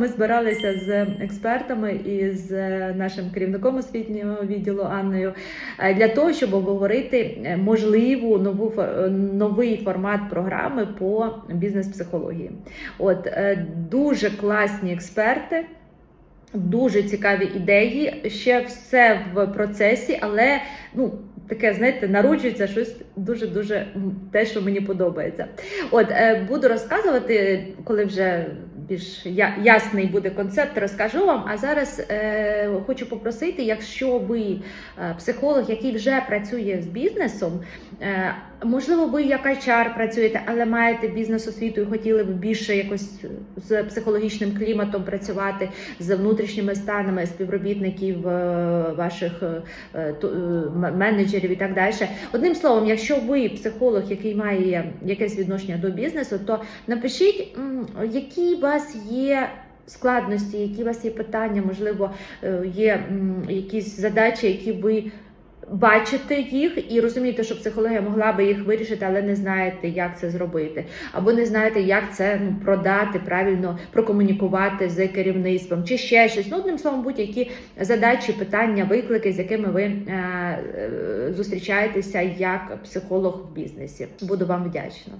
Ми збиралися з експертами і з нашим керівником освітнього відділу Анною е, для того, щоб обговорити е, можливу нову е, новий формат програми по бізнес-психології. От е, дуже класні експерти. Дуже цікаві ідеї, ще все в процесі, але ну таке, знаєте, народжується щось дуже дуже те, що мені подобається. От е, буду розказувати, коли вже більш ясний буде концепт, розкажу вам. А зараз е, хочу попросити, якщо ви е, психолог, який вже працює з бізнесом, е, можливо, ви як HR працюєте, але маєте бізнес-освіту і хотіли б більше якось з психологічним кліматом працювати, з внутрішніми станами співробітників е, ваших е, е, менеджерів і так далі. Одним словом, якщо ви психолог, який має якесь відношення до бізнесу, то напишіть, які у вас є. Складності, які у вас є питання, можливо, е, є якісь задачі, які ви бачите їх і розумієте, що психологія могла би їх вирішити, але не знаєте, як це зробити, або не знаєте, як це ну, продати, правильно прокомунікувати з керівництвом, чи ще щось. Ну, одним словом, будь-які задачі, питання, виклики, з якими ви е, е, зустрічаєтеся як психолог в бізнесі. Буду вам вдячна.